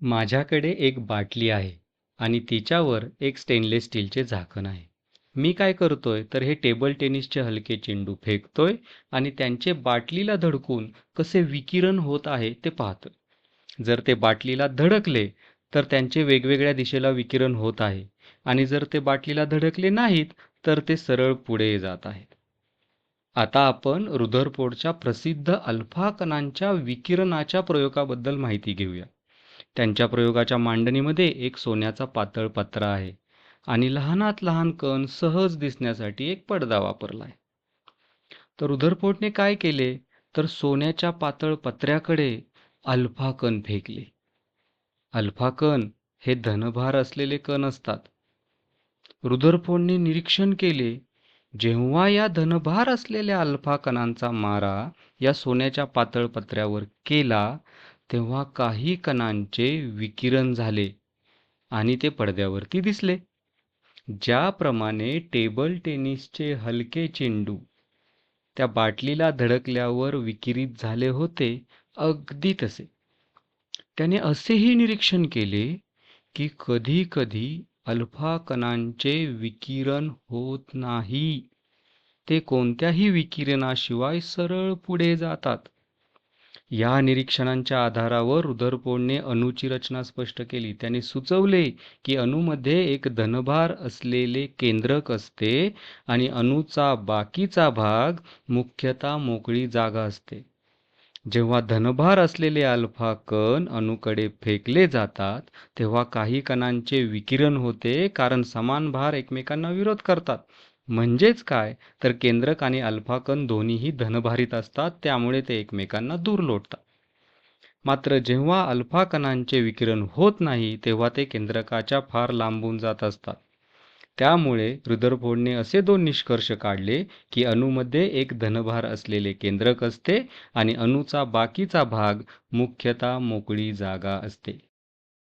माझ्याकडे एक बाटली आहे आणि तिच्यावर एक स्टेनलेस स्टीलचे झाकण आहे. मी काय करतोय तर हे टेबल टेनिसचे हलके चेंडू फेकतोय आणि त्यांचे बाटलीला धडकून कसे विकिरण होत आहे ते पाहतोय. जर ते बाटलीला धडकले तर त्यांचे वेगवेगळ्या दिशेला विकिरण होत आहे आणि जर ते बाटलीला धडकले नाहीत तर ते सरळ पुढे जात आहेत. आता आपण रुधरपोडच्या प्रसिद्ध अल्फा कणांच्या विकिरणाच्या प्रयोगाबद्दल माहिती घेऊया. त्यांच्या प्रयोगाच्या मांडणीमध्ये एक सोन्याचा पातळ पत्रा आहे आणि लहानात लहान कण सहज दिसण्यासाठी एक पडदा वापरला आहे. तर रुदरफोर्डने काय केले तर सोन्याच्या पातळ पत्र्याकडे अल्फा कण फेकले. अल्फा कण हे धनभार असलेले कण असतात. रुदरफोडने निरीक्षण केले जेव्हा या धनभार असलेल्या अल्फा कणांचा मारा या सोन्याच्या पातळ पत्र्यावर केला तेव्हा काही कणांचे विकिरण झाले आणि ते पडद्यावरती दिसले. ज्याप्रमाणे टेबल टेनिसचे हलके चेंडू त्या बाटलीला धडकल्यावर विकिरित झाले होते अगदी तसे. त्याने असेही निरीक्षण केले की कधी कधी अल्फा कणांचे विकिरण होत नाही. ते कोणत्याही विकिरणाशिवाय सरळ पुढे जातात. या निरीक्षणांच्या आधारावर रुदरफोर्डने अणूची रचना स्पष्ट केली. त्याने सुचवले की अणूमध्ये एक धनभार असलेले केंद्रक असते आणि अणूचा बाकीचा भाग मुख्यतः मोकळी जागा असते. जेव्हा धनभार असलेले अल्फा कण अणूकडे फेकले जातात तेव्हा काही कणांचे विकिरण होते कारण समान भार एकमेकांना विरोध करतात. म्हणजेच काय तर केंद्रक आणि अल्फा कण दोन्हीही धनभारित असतात त्यामुळे ते एकमेकांना दूर लोटतात. मात्र जेव्हा अल्फा कणांचे विकिरण होत नाही तेव्हा ते केंद्रकाच्या फार लांबून जात असतात. त्यामुळे रुदरफोर्डने असे दोन निष्कर्ष काढले की अणूमध्ये एक धनभार असलेले केंद्रक असते आणि अणूचा बाकीचा भाग मुख्यतः मोकळी जागा असते.